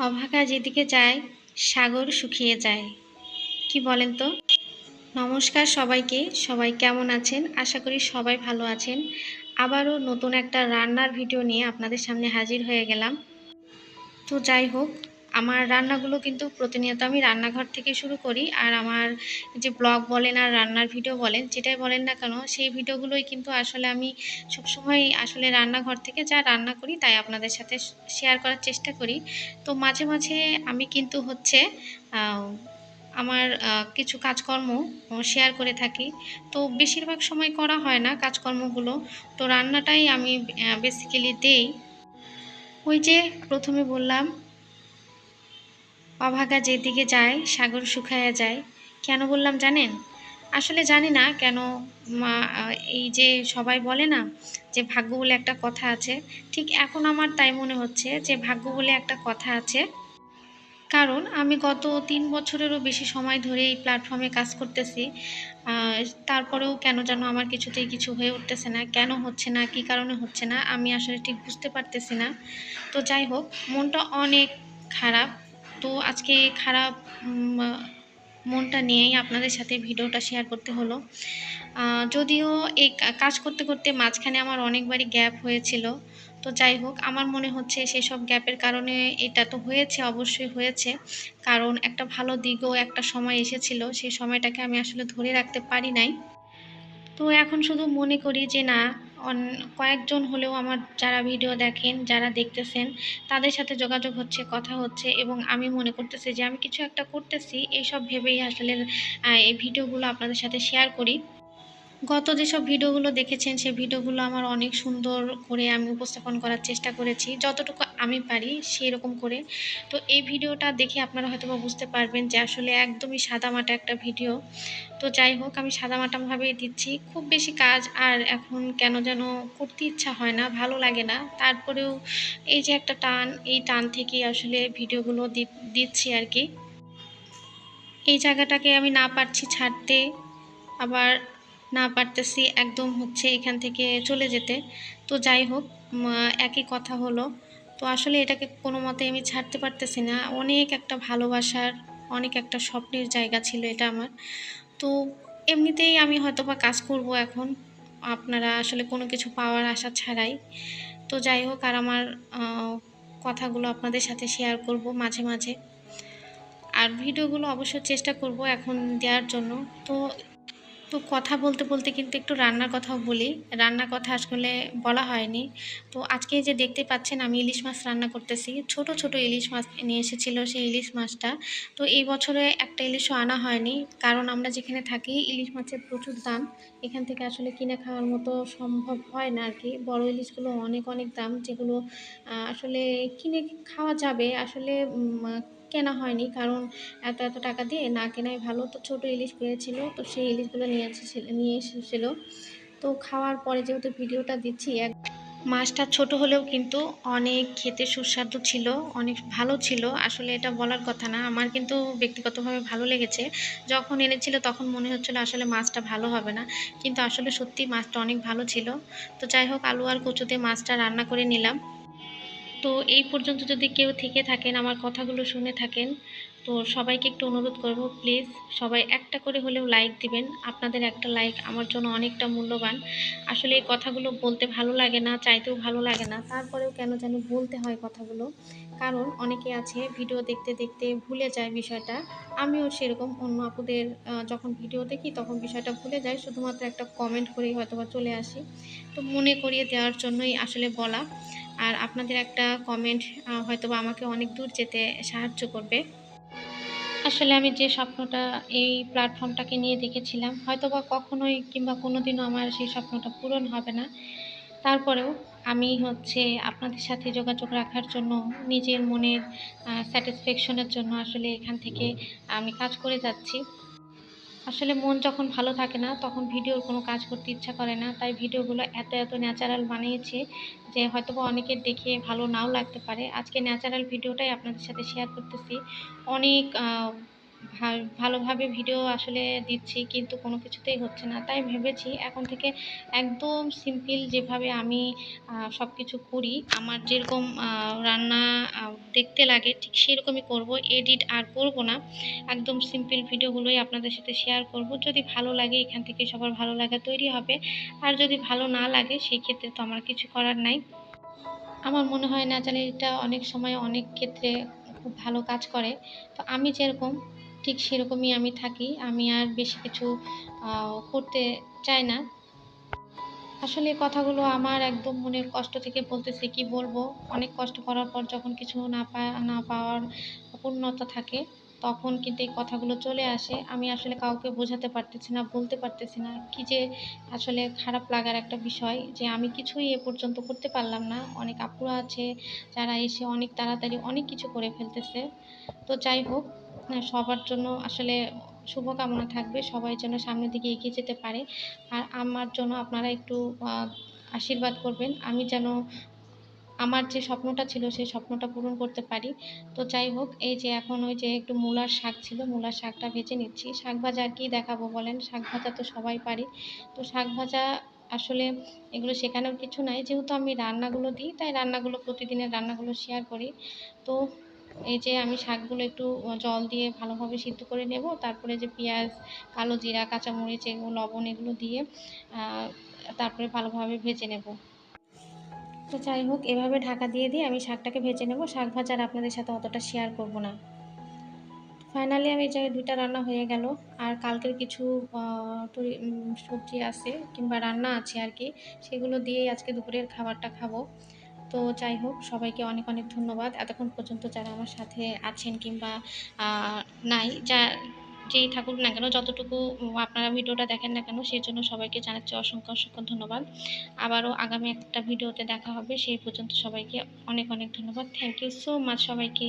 অভাগা যেদিকে যায়, সাগর শুকিয়ে যায়। কি বলেন তো? নমস্কার সবাইকে, সবাই কেমন আছেন? আশা করি সবাই ভালো আছেন। আবারও নতুন একটা রান্নার ভিডিও নিয়ে আপনাদের সামনে হাজির হয়ে গেলাম। তো যাই হোক আমার রান্নাগুলো কিন্তু প্রতিনিয়ত আমি রান্নাঘর থেকে শুরু করি আর আমার যে ব্লগ বলেন আর রান্নার ভিডিও বলেন, যেটাই বলেন না কেন, সেই ভিডিওগুলোই কিন্তু আসলে আমি সবসময় আসলে রান্নাঘর থেকে যা রান্না করি তাই আপনাদের সাথে শেয়ার করার চেষ্টা করি। তো মাঝে মাঝে আমি কিন্তু হচ্ছে আমার কিছু কাজকর্ম শেয়ার করে থাকি। তো বেশিরভাগ সময় করা হয় না কাজকর্মগুলো। তো রান্নাটাই আমি বেসিক্যালি দেই। ওই যে প্রথমে বললাম অভাগা যেদিকে যায়, সাগর শুকায়া যায়। কেন বললাম জানেন? আসলে জানি না কেন এই যে সবাই বলে না যে ভাগ্য বলে একটা কথা আছে, ঠিক এখন আমার তাই মনে হচ্ছে যে ভাগ্য বলে একটা কথা আছে। কারণ আমি গত তিন বছরেরও বেশি সময় ধরে এই প্ল্যাটফর্মে কাজ করতেছি। তারপরেও কেন যেন আমার কিছুতেই কিছু হয়ে উঠতেছে না, কেন হচ্ছে না, কি কারণে হচ্ছে না, আমি আসলে ঠিক বুঝতে পারতেছি না। তো যাই হোক, মনটা অনেক খারাপ। তো আজকে খারাপ মনটা নিয়েই আপনাদের সাথে ভিডিওটা শেয়ার করতে হলো। যদিও এই কাজ করতে করতে মাঝখানে আমার অনেকবারই গ্যাপ হয়েছিল। তো যাই হোক, আমার মনে হচ্ছে সেসব গ্যাপের কারণে এটা তো হয়েছে, অবশ্যই হয়েছে। কারণ একটা ভালো দিকও একটা সময় এসেছিল, সেই সময়টাকে আমি আসলে ধরে রাখতে পারি নাই। তো এখন শুধু মনে করি যে না কয়েকজন হলেও আমার যারা ভিডিও দেখেন, যারা দেখতেছেন, তাদের সাথে যোগাযোগ হচ্ছে, কথা হচ্ছে এবং আমি মনে করতেছি যে আমি কিছু একটা করতেছি, এইসব ভেবেই আসলে এই ভিডিওগুলো আপনাদের সাথে শেয়ার করি। গত যেসব ভিডিওগুলো দেখেছেন সেই ভিডিওগুলো আমার অনেক সুন্দর করে আমি উপস্থাপন করার চেষ্টা করেছি। যতটুকু আমি পারি সেই রকম করে। তো এই ভিডিওটা দেখে আপনারা হয়তো বুঝতে পারবেন যে আসলে একদমই সাদামাটা একটা ভিডিও। তো যাই হোক, আমি সাদামাটাভাবেই দিচ্ছি। খুব বেশি কাজ আর এখন কেন যেন করতে ইচ্ছা হয় না, ভালো লাগে না। তারপরেও এই যে একটা টান, এই টান থেকে আসলে ভিডিওগুলো দিচ্ছি আর কি। এই জায়গাটাকে আমি না পারছি ছাড়তে। আবার না পারতেছি একদম হচ্ছে এখান থেকে চলে যেতে। তো যাই হোক একই কথা হলো। তো আসলে এটাকে কোনো মতে আমি ছাড়তে পারতেছি না। অনেক একটা ভালোবাসার, অনেক একটা স্বপ্নের জায়গা ছিল এটা আমার। তো এমনিতেই আমি হয়তো বা কাজ করব এখন। আপনারা আসলে কোনো কিছু পাওয়ার আশা ছাড়াই। তো যাই হোক, আর আমার কথাগুলো আপনাদের সাথে শেয়ার করব মাঝে মাঝে। আর ভিডিওগুলো অবশ্যই চেষ্টা করব এখন দেওয়ার জন্য। তো তো কথা বলতে বলতে কিন্তু একটু রান্নার কথাও বলি। রান্নার কথা আসলে বলা হয়নি। তো আজকে যে দেখতে পাচ্ছেন আমি ইলিশ মাছ রান্না করতেছি। ছোট ছোট ইলিশ মাছ নিয়ে এসেছিল সেই ইলিশ মাছটা। তো এই বছরে একটা ইলিশও আনা হয়নি। কারণ আমরা যেখানে থাকি ইলিশ মাছের প্রচুর দাম। এখান থেকে আসলে কিনে খাওয়ার মতো সম্ভব হয় না আর কি বড় ইলিশগুলো অনেক অনেক দাম। যেগুলো আসলে কিনে খাওয়া যাবে। আসলে কেনা হয়নি, কারণ এত এত টাকা দিয়ে না কেনাই ভালো। তো ছোটো ইলিশ পেয়েছিল, তো সেই ইলিশগুলো নিয়ে এসেছিল নিয়ে এসেছিল। তো খাওয়ার পরে যেহেতু ভিডিওটা দিচ্ছি, এক মাছটা ছোট হলেও কিন্তু অনেক খেতে সুস্বাদু ছিল, অনেক ভালো ছিল। আসলে এটা বলার কথা না, আমার কিন্তু ব্যক্তিগতভাবে ভালো লেগেছে। যখন এনেছিল তখন মনে হচ্ছিল আসলে মাছটা ভালো হবে না, কিন্তু আসলে সত্যি মাছটা অনেক ভালো ছিল। তো যাই হোক, আলু আর কচুতে মাছটা রান্না করে নিলাম। তো এই পর্যন্ত যদি কেউ থেকে থাকেন আমার কথাগুলো শুনে থাকেন তো সবাইকে একটু অনুরোধ করব প্লিজ সবাই একটা করে হলেও লাইক দিবেন। আপনাদের একটা লাইক আমার জন্য অনেকটা মূল্যবান। আসলে এই কথাগুলো বলতে ভালো লাগে না, চাইতেও ভালো লাগে না। তারপরেও কেন যেন বলতে হয় কথাগুলো। কারণ অনেকে আছে ভিডিও দেখতে দেখতে ভুলে যায় বিষয়টা। আমিও সেরকম অন্য আপুদের যখন ভিডিও দেখি তখন বিষয়টা ভুলে যাই। শুধুমাত্র একটা কমেন্ট করেই হয়তো বা চলে আসি। তো মনে করিয়ে দেওয়ার জন্যই আসলে বলা। আর আপনাদের একটা কমেন্ট হয়তো বা আমাকে অনেক দূর যেতে সাহায্য করবে। আসলে আমি যে স্বপ্নটা, এই প্ল্যাটফর্মটাকে নিয়ে দেখেছিলাম হয়তো বা কখনোই কিংবা কোনো দিনও আমার সেই স্বপ্নটা পূরণ হবে না। তারপরেও আমি হচ্ছে আপনাদের সাথে যোগাযোগ রাখার জন্য, নিজের মনের স্যাটিসফ্যাকশনের জন্য আসলে এখান থেকে আমি কাজ করে যাচ্ছি। আসলে মন যখন ভালো থাকে না, তখন ভিডিওর কোনো কাজ করতে ইচ্ছা করে না। তাই ভিডিওগুলো এত এত ন্যাচারাল বানিয়েছে যে হয়তো বা অনেকের দেখে ভালো নাও লাগতে পারে। আজকে ন্যাচারাল ভিডিওটাই আপনাদের সাথে শেয়ার করতেছি। অনেক ভালোভাবে ভিডিও আসলে দিচ্ছি, কিন্তু কোনো কিছুতেই হচ্ছে না। তাই ভেবেছি এখন থেকে একদম সিম্পল যেভাবে আমি সব কিছু করি, আমার যেরকম রান্না দেখতে লাগে, ঠিক সেরকমই করব এডিট আর করব না। একদম সিম্পল ভিডিওগুলোই আপনাদের সাথে শেয়ার করব। যদি ভালো লাগে, এখান থেকে সবার ভালো লাগা তৈরি হবে। আর যদি ভালো না লাগে, সেই ক্ষেত্রে তো আমার কিছু করার নাই। আমার মনে হয় না জানি এটা অনেক সময় অনেক ক্ষেত্রে খুব ভালো কাজ করে। তো আমি যেরকম ঠিক সেরকমই আমি থাকি। আমি আর বেশি কিছু করতে চাই না। আসলে কথাগুলো আমার একদম মনের কষ্ট থেকে বলতেছি, কি বলব? অনেক কষ্ট করার পর যখন কিছু না পা, না পাওয়ার পূর্ণতা থাকে, তখন কিন্তু এই কথাগুলো চলে আসে। আমি আসলে কাউকে বোঝাতে পারতেছি না, বলতে পারতেছি না। কি যে আসলে খারাপ লাগার একটা বিষয় যে আমি কিছুই এ পর্যন্ত করতে পারলাম না। অনেক আপুরা আছে যারা এসে অনেক তাড়াতাড়ি অনেক কিছু করে ফেলতেছে। তো যাই হোক আহ, সবার জন্য আসলে শুভকামনা থাকবে। সবাই যেন সামনের দিকে এগিয়ে যেতে পারে। আর আমার জন্য আপনারা একটু আশীর্বাদ করবেন। আমি যেন আমার যে স্বপ্নটা ছিল সেই স্বপ্নটা পূরণ করতে পারি। তো যাই হোক এই যে এখন ওই যে একটু মূলার শাক ছিল মূলার শাকটা ভেজে নিচ্ছি। শাক ভাজা আর কি দেখাবো বলেন? শাক ভাজা তো সবাই পারি। তো শাক ভাজা আসলে এগুলো শেখানোর কিছু নাই। যেহেতু আমি রান্নাগুলো দিই তাই রান্নাগুলো প্রতিদিনের রান্নাগুলো শেয়ার করি। তো এই যে আমি শাকগুলো একটু জল দিয়ে ভালোভাবে সিদ্ধ করে নেব। তারপরে যে পেঁয়াজ, কালো জিরা, কাঁচামরিচ এগুলো লবণ এগুলো দিয়ে তারপরে ভালোভাবে ভেজে নেব। তো যাই হোক, এভাবে ঢাকা দিয়ে দিয়ে আমি শাকটাকে ভেজে নেব। শাক ভাজা আর আপনাদের সাথে অতটা শেয়ার করব না। ফাইনালি আমি যে দুইটা রান্না হয়ে গেল। আর কালকের কিছু সবজি আছে কিংবা রান্না আছে আর কি, সেগুলো দিয়েই আজকে দুপুরের খাবারটা খাব। তো যাই হোক, সবাইকে অনেক অনেক ধন্যবাদ। এতক্ষণ পর্যন্ত যারা আমার সাথে আছেন কিংবা নাই, যা, যেই থাকুক না কেন, যতটুকু আপনারা ভিডিওটা দেখেন না কেন, সেই জন্য সবাইকে জানাচ্ছি অসংখ্য অসংখ্য ধন্যবাদ। আবারও আগামী একটা ভিডিওতে দেখা হবে, সেই পর্যন্ত সবাইকে অনেক অনেক ধন্যবাদ। থ্যাংক ইউ সো মাচ সবাইকে।